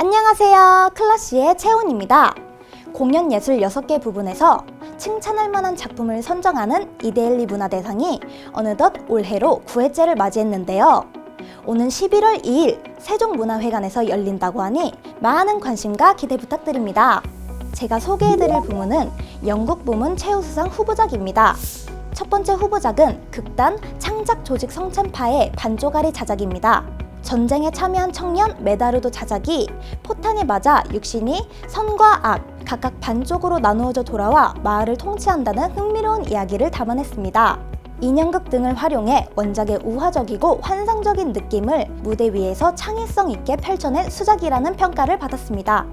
안녕하세요. 클라시의 채훈입니다. 공연 예술 6개 부분에서 칭찬할 만한 작품을 선정하는 이데일리 문화대상이 어느덧 올해로 9회째를 맞이했는데요. 오는 11월 2일 세종문화회관에서 열린다고 하니 많은 관심과 기대 부탁드립니다. 제가 소개해드릴 부문은 영국 부문 최우수상 후보작입니다. 첫 번째 후보작은 극단 창작 조직 성찬파의 반조가리 자작입니다. 전쟁에 참여한 청년 메다르도 자작이 포탄에 맞아 육신이 선과 악 각각 반쪽으로 나누어져 돌아와 마을을 통치한다는 흥미로운 이야기를 담아냈습니다. 인형극 등을 활용해 원작의 우화적이고 환상적인 느낌을 무대 위에서 창의성 있게 펼쳐낸 수작이라는 평가를 받았습니다.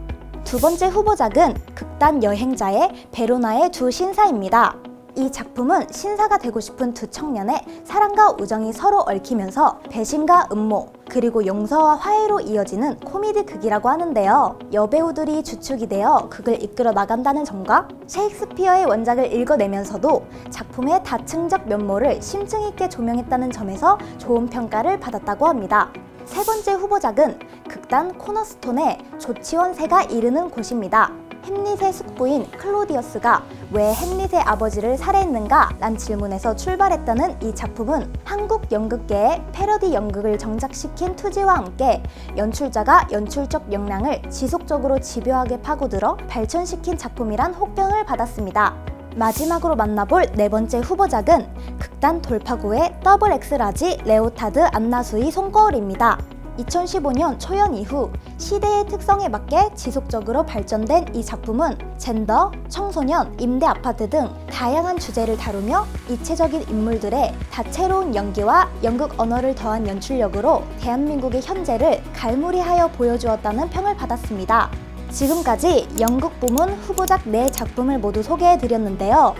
두 번째 후보작은 극단 여행자의 베로나의 두 신사입니다. 이 작품은 신사가 되고 싶은 두 청년의 사랑과 우정이 서로 얽히면서 배신과 음모, 그리고 용서와 화해로 이어지는 코미디 극이라고 하는데요. 여배우들이 주축이 되어 극을 이끌어 나간다는 점과 셰익스피어의 원작을 읽어내면서도 작품의 다층적 면모를 심층 있게 조명했다는 점에서 좋은 평가를 받았다고 합니다. 세 번째 후보작은 극단 코너스톤의 조치원새가 이르는 곳입니다. 햄릿의 숙부인 클로디어스가 왜 햄릿의 아버지를 살해했는가? 란 질문에서 출발했다는 이 작품은 한국 연극계의 패러디 연극을 정착시킨 투지와 함께 연출자가 연출적 역량을 지속적으로 집요하게 파고들어 발전시킨 작품이란 혹평을 받았습니다. 마지막으로 만나볼 네 번째 후보작은 극단 돌파구의 더블 엑스라지 레오타드 안나수의 손거울입니다. 2015년 초연 이후 시대의 특성에 맞게 지속적으로 발전된 이 작품은 젠더, 청소년, 임대 아파트 등 다양한 주제를 다루며 입체적인 인물들의 다채로운 연기와 연극 언어를 더한 연출력으로 대한민국의 현재를 갈무리하여 보여주었다는 평을 받았습니다. 지금까지 연극 부문 후보작 4작품을 모두 소개해 드렸는데요.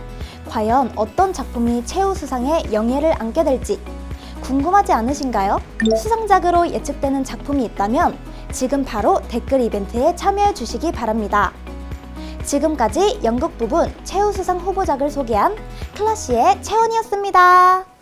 과연 어떤 작품이 최우수상의 영예를 안게 될지 궁금하지 않으신가요? 수상작으로 예측되는 작품이 있다면 지금 바로 댓글 이벤트에 참여해 주시기 바랍니다. 지금까지 연극 부분 최우수상 후보작을 소개한 클라시의 채원이었습니다.